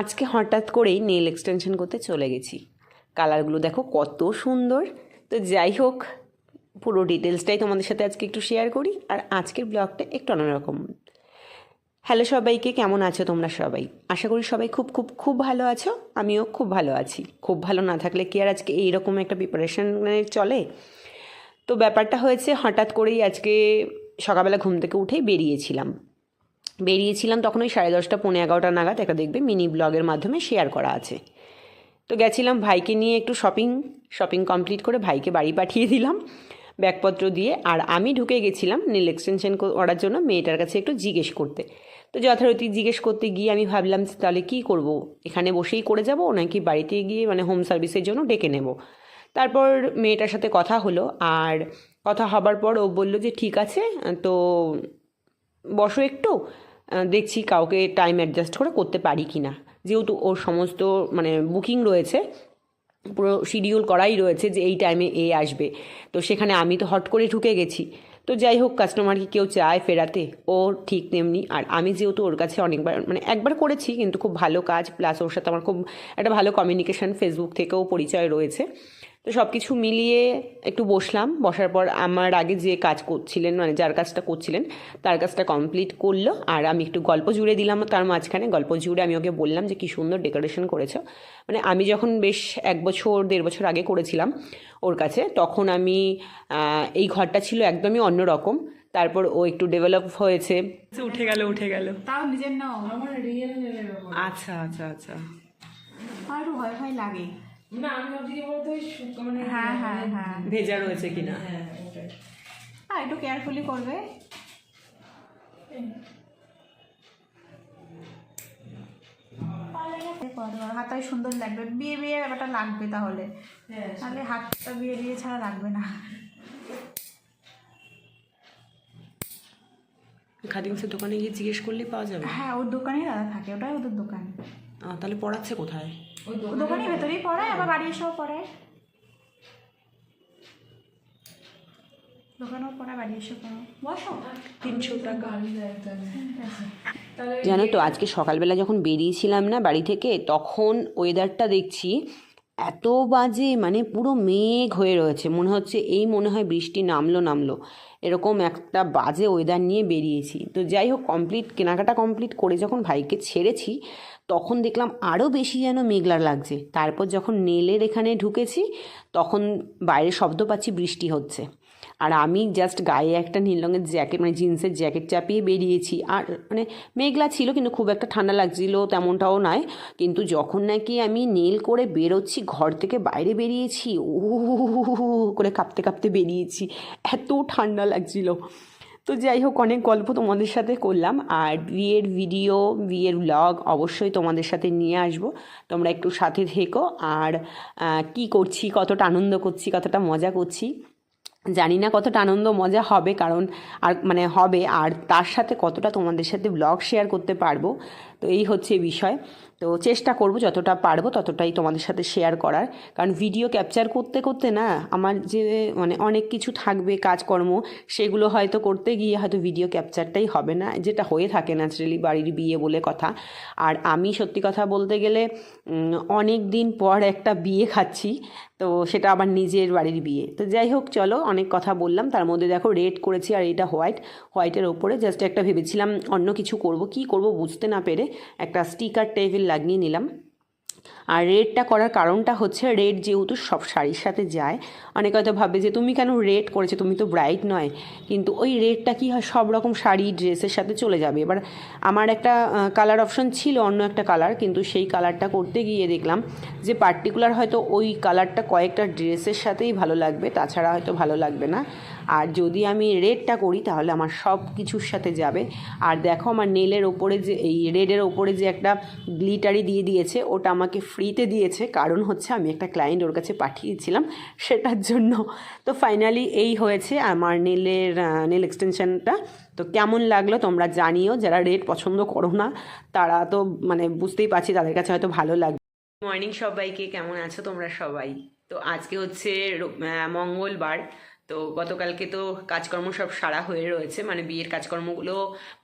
আজকে হঠাৎ করেই নেল এক্সটেনশন করতে চলে গেছি। কালারগুলো দেখো কত সুন্দর। তো যাই হোক, পুরো ডিটেলসটাই তোমাদের সাথে আজকে একটু শেয়ার করি, আর আজকের ব্লগটা একটু অন্যরকম। হ্যালো সবাইকে, কেমন আছো তোমরা সবাই? আশা করি সবাই খুব খুব খুব ভালো আছো, আমিও খুব ভালো আছি। খুব ভালো না থাকলে কি আর আজকে এইরকম একটা প্রিপারেশন চলে? তো ব্যাপারটা হয়েছে, হঠাৎ করেই আজকে সকালবেলা ঘুম থেকে উঠেই বেরিয়েছিলাম। বেরিয়েছিলাম তখন ওই সাড়ে দশটা, পৌনে এগারোটা নাগাদ একটা দেখবে মিনি ব্লগের মাধ্যমে শেয়ার করা আছে। তো গেছিলাম ভাইকে নিয়ে একটু শপিং শপিং কমপ্লিট করে ভাইকে বাড়ি পাঠিয়ে দিলাম ব্যাগপত্র দিয়ে। আর আমি ঢুকে গেছিলাম নীল এক্সটেনশন করার জন্য মেয়েটার কাছে একটু জিজ্ঞেস করতে। তো যথারীতি জিজ্ঞেস করতে গিয়ে আমি ভাবলাম তাহলে কী করব? এখানে বসেই করে যাব নাকি বাড়িতে গিয়ে মানে হোম সার্ভিসের জন্য ডেকে নেব? তারপর মেয়েটার সাথে কথা হলো আর কথা হবার পর ও বলল যে ঠিক আছে, তো বসো একটু। দেখছি কাউকে টাইম অ্যাডজাস্ট করে করতে পারি কি না যেহেতু ওর সমস্ত মানে বুকিং রয়েছে, পুরো শিডিউল করাই রয়েছে যে এই টাইমে এ আসবে। তো সেখানে আমি তো হট করে ঢুকে গেছি। তো যাই হোক কাস্টমারকে কেউ চায় ফেরাতে, ও ঠিক তেমনি। আর আমি যেহেতু ওর কাছে অনেকবার মানে একবার করেছি, কিন্তু খুব ভালো কাজ প্লাস ওর সাথে আমার খুব একটা ভালো কমিউনিকেশন ফেসবুক থেকেও পরিচয় রয়েছে। তো সব কিছু মিলিয়ে একটু বসলাম। বসার পর আমার আগে যে কাজ করছিলেন মানে যার কাজটা করছিলেন তার কাজটা কমপ্লিট করল। আর আমি একটু গল্প জুড়ে দিলাম তার মাঝখানে। গল্প জুড়ে আমি ওকে বললাম যে কী সুন্দর ডেকোরেশন করেছ। মানে আমি যখন বেশ এক বছর দেড় বছর আগে করেছিলাম ওর কাছে তখন আমি এই ঘরটা ছিল একদমই অন্যরকম তারপর ও একটু ডেভেলপ হয়েছে। উঠে গেল উঠে গেল। তাও নিজের নাও আমার রিয়েল নেলের ব্যাপার আচ্ছা আচ্ছা আচ্ছা। একটু ভয় ভয় লাগে। না আমি ভাবছি কি বলতো মানে হ্যাঁ হ্যাঁ হ্যাঁ। ভেজা রয়েছে কিনা? হ্যাঁ ওটাই। আর একটু কেয়ারফুলি করবে। হাতটাই সুন্দর লাগবে। বিয়ে বিয়ে ব্যাপারটা লাগবে তাহলে। হ্যাঁ তাহলে হাতটা বিয়ে বিয়ে ছাড়া লাগবে না। খাদিমসের দোকানে গিয়ে জিজ্ঞেস করলে পাওয়া যাবে। হ্যাঁ ওর দোকানেই দাদা থাকে ওটাই ওদের দোকান। তাহলে পড়াচ্ছে কোথায়? দোকানের ভেতরেই পড়ায় আবার বাড়ি এসেও পড়ায়। দোকানেও পড়ায় বাড়ি এসে পড়ায়। বসো। তিনশো টাকা। জানো তো আজকে সকালবেলা যখন বেরিয়েছিলাম না বাড়ি থেকে তখন ওয়েদারটা দেখছি এত বাজে মানে পুরো মেঘ হয়ে রয়েছে। মনে হচ্ছে এই মনে হয় বৃষ্টি নামলো নামলো। এরকম একটা বাজে ওয়েদার নিয়ে বেরিয়েছি। তো যাই হোক কমপ্লিট কেনাকাটা কমপ্লিট করে যখন ভাইকে ছেড়েছি, তখন দেখলাম আরও বেশি যেন মেঘলা লাগছে। তারপর যখন নেলের এখানে ঢুকেছি, তখন বাইরে শব্দ পাচ্ছি বৃষ্টি হচ্ছে। আর আমি জাস্ট গায়ে একটা নীল রঙের জ্যাকেট মানে জিন্সের জ্যাকেট চাপিয়ে বেরিয়েছি। আর মানে মেঘলা ছিল কিন্তু খুব একটা ঠান্ডা লাগছিল তেমনটাও নয়, কিন্তু যখন নাকি আমি নীল করে বেরোচ্ছি, ঘর থেকে বাইরে বেরিয়েছি উ করে কাঁপতে কাঁপতে বেরিয়েছি। এত ঠান্ডা লাগছিল। তো যাই হোক, অনেক গল্প তোমাদের সাথে করলাম। আর বিয়ের ভিডিও বিয়ের ব্লগ অবশ্যই তোমাদের সাথে নিয়ে আসব। তোমরা একটু সাথে থেকো। আর কি করছি, কতটা আনন্দ করছি, কতটা মজা করছি জানি না কতটা আনন্দ মজা হবে, কারণ আর মানে হবে, আর তার সাথে কতটা তোমাদের সাথে ব্লগ শেয়ার করতে পারব তো এই হচ্ছে বিষয়। তো চেষ্টা করব যতটা পারব ততটাই তোমাদের সাথে শেয়ার করার। কারণ ভিডিও ক্যাপচার করতে করতে না আমার যে মানে অনেক কিছু থাকবে, কাজকর্ম, সেগুলো হয়তো করতে গিয়ে হয়তো ভিডিও ক্যাপচারটাই হবে না। যেটা হয়ে থাকে ন্যাচারালি বাড়ির বিয়ে বলে কথা। আর আমি সত্যি কথা বলতে গেলে অনেক দিন পর একটা বিয়ে খাচ্ছি, তো সেটা আবার নিজের বাড়ির বিয়ে। তো যাই হোক, চলো অনেক কথা বললাম। তার মধ্যে দেখো রেড করেছি আর এটা হোয়াইট হোয়াইটের ওপরে জাস্ট একটা ভেবেছিলাম অন্য কিছু করব। কি করব বুঝতে না পেরে একটা স্টিকার টেবিল লাগিয়ে নিলাম। আর রেডটা করার কারণটা হচ্ছে রেড যেহেতু সব শাড়ির সাথে যায়, অনেকে হয়তো ভাবে যে তুমি কেন রেড করেছ? তুমি তো ব্রাইট নয়। কিন্তু ওই রেডটা কি হয়? সব রকম শাড়ি ড্রেসের সাথে চলে যাবে। এবার আমার একটা কালার অপশন ছিল, অন্য একটা কালার কিন্তু সেই কালারটা করতে গিয়ে দেখলাম যে পার্টিকুলার হয়তো ওই কালারটা কয়েকটা ড্রেসের সাথেই ভালো লাগবে, তাছাড়া হয়তো ভালো লাগবে না। আর যদি আমি রেডটা করি, তাহলে আমার সব কিছুর সাথে যাবে। আর দেখো আমার নেলের ওপরে যে, এই রেডের ওপরে যে একটা গ্লিটারি দিয়ে দিয়েছে, ওটা আমাকে ফ্রিতে দিয়েছে। কারণ হচ্ছে আমি একটা ক্লায়েন্ট ওর কাছে পাঠিয়েছিলাম সেটার জন্য। তো ফাইনালি এই হয়েছে আমার নেলের নেল এক্সটেনশনটা। তো কেমন লাগল তোমরা জানিও। যারা রেড পছন্দ করো না, তারা তো মানে বুঝতেই পারছি তাদের কাছে হয়তো ভালো লাগবে। মর্নিং সবাইকে, কেমন আছো তোমরা সবাই? তো আজকে হচ্ছে মঙ্গলবার। তো গতকালকে তো কাজকর্ম সব সারা হয়ে রয়েছে মানে বিয়ের কাজকর্মগুলো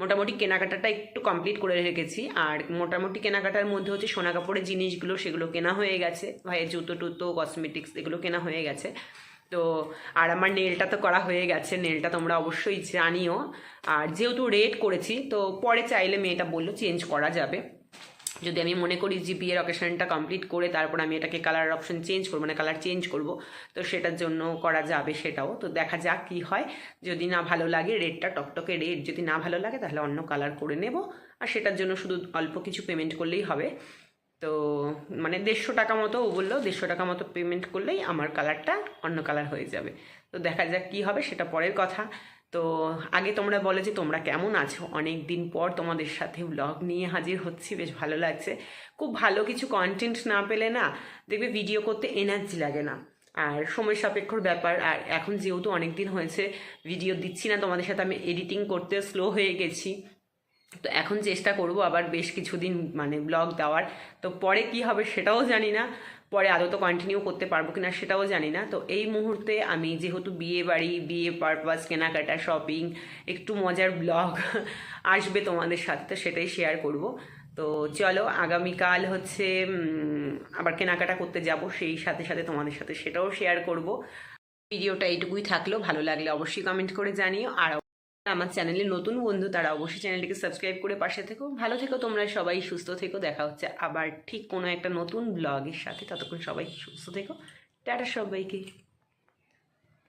মোটামুটি কেনাকাটাটা একটু কমপ্লিট করে রেখেছি। আর মোটামুটি কেনাকাটার মধ্যে হচ্ছে সোনা কাপড়ের জিনিসগুলো, সেগুলো কেনা হয়ে গেছে। ভাইয়ের জুতো টুতো কসমেটিক্স এগুলো কেনা হয়ে গেছে। তো আর আমার নেলটা তো করা হয়ে গেছে নেলটা তোমরা অবশ্যই জানিও। আর যেহেতু রেড করেছি, তো পরে চাইলে মেয়েটা বলল চেঞ্জ করা যাবে। যদি আমি মনে করি যে বিয়ের অকেশনটা কমপ্লিট করে তারপর আমি এটাকে কালার অপশন চেঞ্জ করব মানে কালার চেঞ্জ করব, তো সেটার জন্য করা যাবে সেটাও। তো দেখা যাক কী হয়। যদি না ভালো লাগে রেডটা টকটকে রেড যদি না ভালো লাগে তাহলে অন্য কালার করে নেব। আর সেটার জন্য শুধু অল্প কিছু পেমেন্ট করলেই হবে। তো মানে দেড়শো টাকা মতো ও বলল, দেড়শো টাকা মতো পেমেন্ট করলেই আমার কালারটা অন্য কালার হয়ে যাবে। তো দেখা যাক কী হবে, সেটা পরের কথা। তো আগে তোমরা বলো যে তোমরা কেমন আছো? অনেক দিন পর তোমাদের সাথে ব্লগ নিয়ে হাজির হচ্ছি, বেশ ভালো লাগছে। খুব ভালো কিছু কন্টেন্ট না পেলে না দেখবে ভিডিও করতে এনার্জি লাগে না। আর সময় সাপেক্ষর ব্যাপার, আর এখন যেহেতু অনেক দিন হয়েছে ভিডিও দিচ্ছি না তোমাদের সাথে, আমি এডিটিং করতে স্লো হয়ে গেছি। তো এখন চেষ্টা করব আবার বেশ কিছুদিন মানে ব্লগ দেওয়ার। তো পরে কি হবে সেটাও জানি না। পরে আদৌ তো কন্টিনিউ করতে পারব কিনা সেটাও জানি না। তো এই মুহূর্তে আমি যেহেতু বিয়ে বাড়ি, বিয়ে পারপাস কেনাকাটা শপিং একটু মজার ব্লগ আসবে তোমাদের সাথে, তো সেটাই শেয়ার করব। তো চলো, আগামীকাল হচ্ছে আবার কেনাকাটা করতে যাব, সেই সাথে সাথে তোমাদের সাথে সেটাও শেয়ার করব। ভিডিওটা এইটুকুই থাকল, ভালো লাগলে অবশ্যই কমেন্ট করে জানিও, আর আমার চ্যানেলে নতুন বন্ধু তারা অবশ্যই চ্যানেলটিকে সাবস্ক্রাইব করে পাশে থেকো। ভালো থেকো তোমরা সবাই, সুস্থ থেকো। দেখা হচ্ছে আবার ঠিক কোনো একটা নতুন ব্লগের সাথে। ততক্ষণ সবাই সুস্থ থেকো। টাটা সবাইকে।